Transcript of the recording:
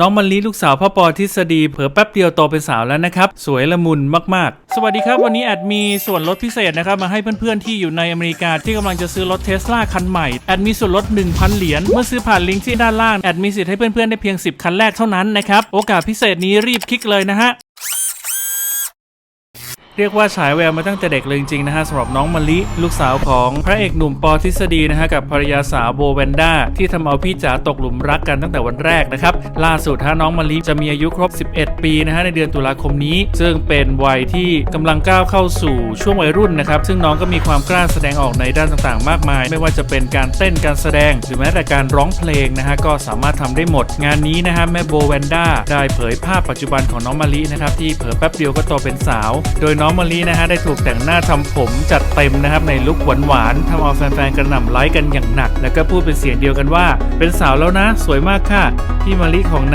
น้องมะลิลูกสาวพ่อปอทฤษฎีเผลอแป๊บเดียวโตเป็นสาวแล้วนะครับ สวยละมุนมากๆ สวัสดีครับ วันนี้แอดมีส่วนลดพิเศษนะครับ มาให้เพื่อนๆที่อยู่ในอเมริกาที่กำลังจะซื้อรถเทสลาคันใหม่ แอดมีส่วนลด 1,000 เหรียญเมื่อซื้อผ่านลิงก์ที่ด้านล่างแอดมีสิทธิ์ให้เพื่อนๆได้เพียง 10 คันแรกเท่านั้นนะครับโอกาสพิเศษนี้รีบคลิกเลยนะฮะ เรียกว่าฉายแววมาตั้งแต่เด็กเลยจริงๆนะฮะสำหรับน้องมะลิ ลูกสาวของพระเอกหนุ่มปอทฤษฎีนะฮะกับภรรยาสาวโบแวนด้าที่ทำเอาพี่จ๋าตกหลุมรักกันตั้งแต่วันแรกนะครับล่าสุดฮะน้องมะลิจะมีอายุครบ 11 ปีนะฮะในเดือนตุลาคมนี้ ซึ่งเป็นวัยที่กำลังก้าวเข้าสู่ช่วงวัยรุ่นนะครับซึ่งน้องก็มีความกล้าแสดงออกในด้านต่างๆ มากมาย ไม่ว่าจะเป็นการเต้นการแสดงหรือแม้แต่การร้องเพลงนะฮะก็สามารถทำได้หมด งานนี้นะฮะแม่โบแวนด้าได้เผยภาพปัจจุบันของน้องมะลินะครับที่เผลอแป๊บเดียวก็โตเป็นสาว โดยน้องมะลินะฮะได้ถูกแต่งหน้าทำผมจัดเต็มนะครับในลุคหวานๆทำเอาแฟนๆกระหน่ำไลค์กันอย่างหนัก แล้วก็พูดเป็นเสียงเดียวกันว่า เป็นสาวแล้วนะ สวยมากค่ะพี่มะลิของน้า